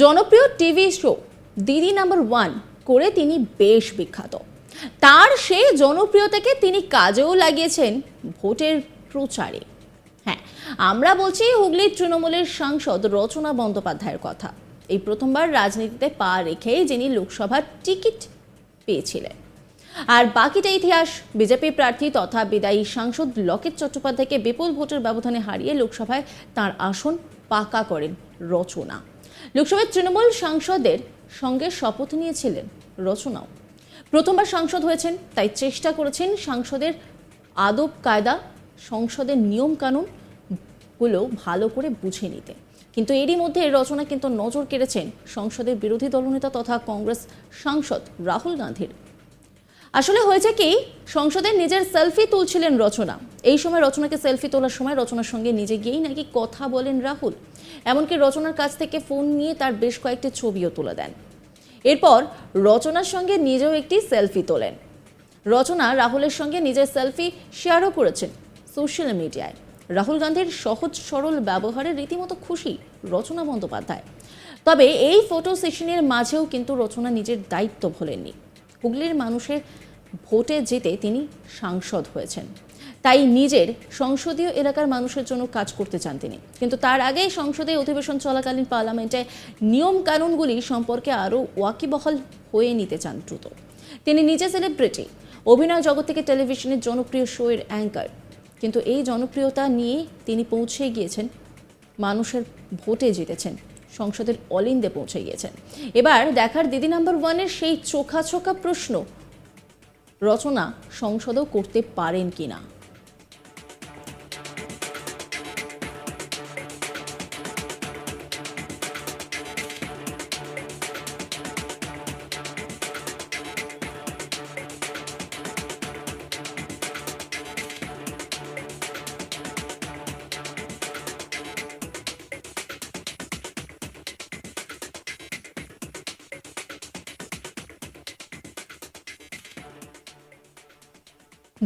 জনপ্রিয় TV show Didi number one করে তিনি বেশ বিখ্যাত। তার সেই জনপ্রিয়তাকে তিনি কাজেও লাগিয়েছেন ভোটের প্রচারে। হ্যাঁ আমরা বলছি হুগলির তৃণমূলের সাংসদ রচনা বন্দ্যোপাধ্যায়ের কথা। এই প্রথমবার রাজনীতিতে পা রেখেই যিনি লোকসভার টিকিট পেয়েছিলেন। আর বাকিটা ইতিহাস, বিজেপি প্রার্থী তথা বিদায়ী সাংসদ লকেট চট্টোপাধ্যায়কে বিপুল ভোটের ব্যবধানে হারিয়ে লোকসভায় তার আসন পাকা করেন রচনা। লোকসভায় তৃণমূল সাংসদের সঙ্গে শপথ নিয়েছিলেন রচনাও। প্রথমবার সাংসদ হয়েছেন, তাই চেষ্টা করেছেন সাংসদের আদব কায়দা, সংসদের নিয়ম কানুনগুলো ভালো করে বুঝে নিতে। কিন্তু এরই মধ্যে রচনা কিন্তু নজর কেড়েছেন সংসদের বিরোধী দলনেতা তথা কংগ্রেস সাংসদ রাহুল গান্ধীর। আসলে হয়েছে কি সংসদে নিজের সেলফি তুলছিলেন রচনা। এই সময় রচনাকে সেলফি তোলার সময় রচনার সঙ্গে নিজে গিয়েই নাকি কথা বলেন রাহুল। এমনকি রচনার কাছ থেকে ফোন নিয়ে তার বেশ কয়েকটি ছবিও তুলে দেন। এরপর রচনার সঙ্গে নিজেও একটি সেলফি তোলেন। রচনা রাহুলের সঙ্গে নিজের সেলফি শেয়ারও করেছেন সোশ্যাল মিডিয়ায়। রাহুল গান্ধীর সহজ সরল ব্যবহারে রীতিমতো খুশি রচনা বন্দ্যোপাধ্যায়। তবে এই ফটো সেশনের মাঝেও কিন্তু রচনা নিজের দায়িত্ব ভোলেননি। হুগলির মানুষের ভোটে জিতে তিনি সাংসদ হয়েছেন। তাই নিজের সংসদীয় এলাকার মানুষের জন্য কাজ করতে চান তিনি। কিন্তু তার আগেই সংসদে অধিবেশন চলাকালীন পার্লামেন্টে নিয়ম কানুনগুলি সম্পর্কে আরও ওয়াকিবহাল হয়ে নিতে চান দ্রুত। তিনি নিজে সেলিব্রিটি, অভিনয় জগৎ থেকে টেলিভিশনের জনপ্রিয় শো এর অ্যাঙ্কার। কিন্তু এই জনপ্রিয়তা নিয়ে তিনি পৌঁছে গিয়েছেন, মানুষের ভোটে জিতেছেন। সংসদের অলিন্দে পৌঁছে গিয়েছেন। এবার দেখার দিদি নাম্বার ওয়ানের সেই চোখা চোখা প্রশ্ন, রচনা সংসদও করতে পারেন কিনা?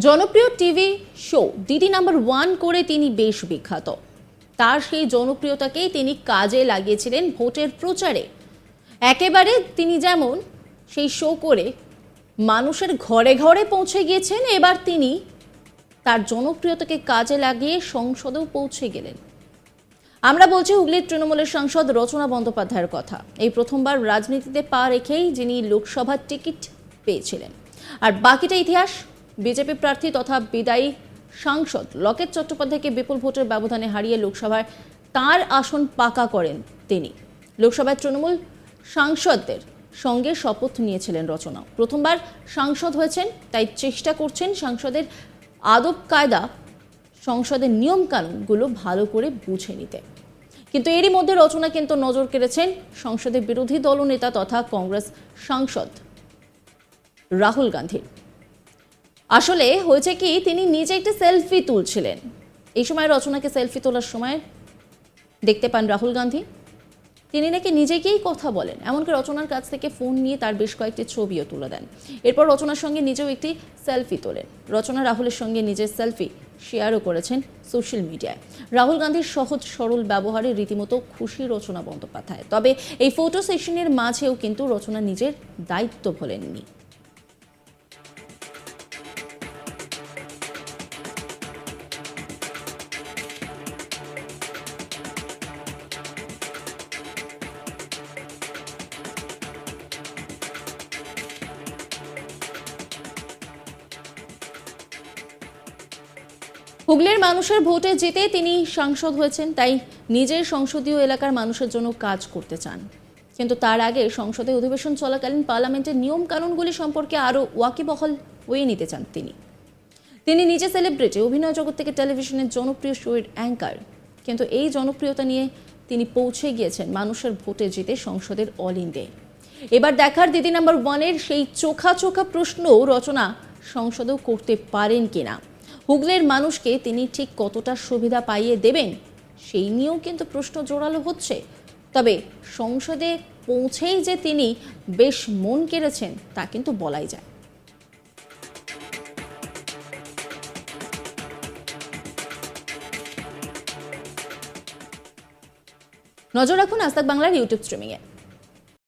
জনপ্রিয় TV show Didi number one করে তিনি বেশ বিখ্যাত। তার সেই জনপ্রিয়তাকেই তিনি কাজে লাগিয়েছিলেন ভোটের প্রচারে। একেবারে তিনি যেমন সেই শো করে মানুষের ঘরে ঘরে পৌঁছে গিয়েছেন, এবার তিনি তার জনপ্রিয়তাকে কাজে লাগিয়ে সংসদেও পৌঁছে গেলেন। আমরা বলছি হুগলির তৃণমূলের সাংসদ রচনা বন্দ্যোপাধ্যায়ের কথা। এই প্রথমবার রাজনীতিতে পা রেখেই যিনি লোকসভার টিকিট পেয়েছিলেন। আর বাকিটা ইতিহাস বিজেপি প্রার্থী তথা বিদায়ী সাংসদ লকেট চট্টোপাধ্যায়কে বিপুল ভোটের ব্যবধানে হারিয়ে লোকসভায় তার আসন পাকা করেন তিনি। লোকসভায় তৃণমূল সাংসদদের সঙ্গে শপথ নিয়েছিলেন রচনা। প্রথমবার সাংসদ হয়েছেন, তাই চেষ্টা করছেন সাংসদের আদব কায়দা, সংসদের নিয়মকানুনগুলো ভালো করে বুঝে নিতে। কিন্তু এরই মধ্যে রচনা কিন্তু নজর কেড়েছেন সংসদের বিরোধী দলনেতা তথা কংগ্রেস সাংসদ রাহুল গান্ধী আসলে হয়েছে কি, তিনি নিজে একটি সেলফি তুলছিলেন। এই সময় রচনাকে সেলফি তোলার সময় দেখতে পান রাহুল গান্ধী। তিনি নাকি নিজেকেই কথা বলেন, এমনকি রচনার কাছ থেকে ফোন নিয়ে তার বেশ কয়েকটি ছবিও তুলে দেন। এরপর রচনার সঙ্গে নিজেও একটি সেলফি তোলেন। রচনা রাহুলের সঙ্গে নিজের সেলফি শেয়ারও করেছেন সোশ্যাল মিডিয়ায়। রাহুল গান্ধীর সহজ, সরল ব্যবহারে রীতিমতো খুশি রচনা বন্দ্যোপাধ্যায়। তবে এই ফটো সেশনের মাঝেও কিন্তু রচনা নিজের দায়িত্ব ভোলেননি হুগলির মানুষের ভোটে জিতে তিনি সাংসদ হয়েছেন, তাই নিজের সংসদীয় এলাকার মানুষের জন্য কাজ করতে চান। কিন্তু তার আগে সংসদে অধিবেশন চলাকালীন পার্লামেন্টের নিয়ম কানুনগুলি সম্পর্কে আরও ওয়াকিবহল হয়ে নিতে চান তিনি। তিনি নিজে সেলিব্রিটি, অভিনয় জগৎ থেকে টেলিভিশনের জনপ্রিয় শোয়ের অ্যাঙ্কার। কিন্তু এই জনপ্রিয়তা নিয়ে তিনি পৌঁছে গিয়েছেন মানুষের ভোটে জিতে সংসদের অল ইন্ডে এবার দেখার দিদি নাম্বার ওয়ানের সেই চোখা চোখা প্রশ্ন রচনা সংসদেও করতে পারেন কিনা। হুগলের মানুষকে তিনি ঠিক কতটা সুবিধা পাইয়ে দেবেন, সেই নিয়েও কিন্তু প্রশ্ন জোরালো হচ্ছে। তবে সংসদে পৌঁছেই যে তিনি বেশ মন কেড়েছেন, তা কিন্তু বলাই যায়। নজর রাখুন আস্তাক বাংলার ইউটিউব স্ট্রিমিংয়ে।